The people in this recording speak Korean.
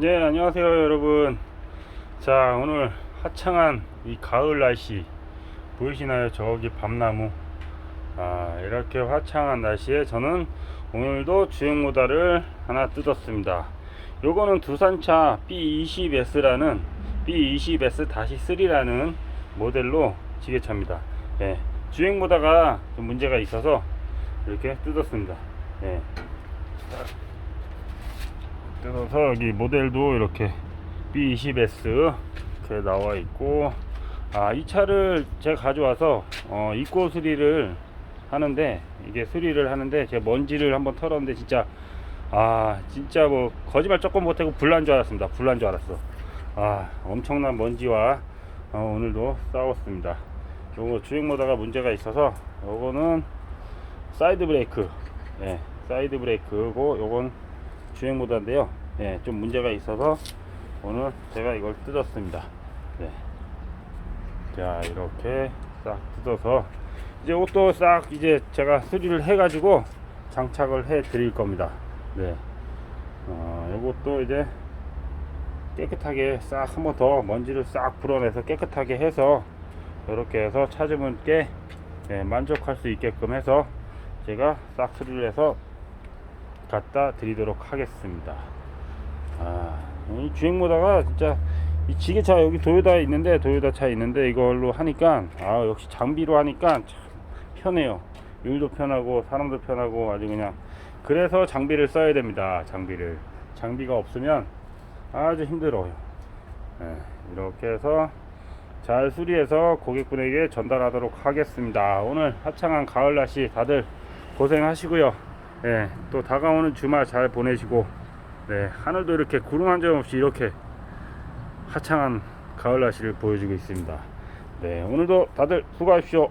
네 안녕하세요 여러분. 자 오늘 화창한 이 가을 날씨 보이시나요? 저기 밤나무. 아 이렇게 화창한 날씨에 저는 오늘도 주행모다를 하나 뜯었습니다. 요거는 두산차 B20S라는 B20S-3라는 모델로 지게차입니다. 예, 주행모다가 좀 문제가 있어서 이렇게 뜯었습니다. 예. 뜯어서 여기 모델도 이렇게 B20S 이렇게 나와 있고 아 이 차를 제가 가져와서 어, 입고 수리를 하는데 이게 수리를 하는데 제가 먼지를 한번 털었는데 진짜 아 진짜 뭐 거짓말 조금 못하고 불난 줄 알았습니다. 불난 줄 알았어. 아 엄청난 먼지와 어, 오늘도 싸웠습니다. 요거 주행모다가 문제가 있어서 요거는 사이드 브레이크. 예, 사이드 브레이크고 요건 주행 모드인데요. 예, 좀 문제가 있어서 오늘 제가 이걸 뜯었습니다. 네. 자, 이렇게 싹 뜯어서 이제 옷도 싹 이제 제가 수리를 해가지고 장착을 해 드릴 겁니다. 네. 어, 요것도 이제 깨끗하게 싹 한 번 더 먼지를 싹 불어내서 깨끗하게 해서 이렇게 해서 차주분께 예, 만족할 수 있게끔 해서 제가 싹 수리를 해서 갖다 드리도록 하겠습니다. 아, 이 주행모다가 진짜 이 지게차 여기 도요다에 있는데 도요다 차에 있는데 이걸로 하니까 아 역시 장비로 하니까 참 편해요. 일도 편하고 사람도 편하고 아주 그냥 그래서 장비를 써야 됩니다. 장비를 장비가 없으면 아주 힘들어요. 예, 이렇게 해서 잘 수리해서 고객분에게 전달하도록 하겠습니다. 오늘 합창한 가을 날씨 다들 고생하시고요. 예, 또 다가오는 주말 잘 보내시고, 네, 하늘도 이렇게 구름 한 점 없이 이렇게 화창한 가을 날씨를 보여주고 있습니다. 네, 오늘도 다들 수고하십시오.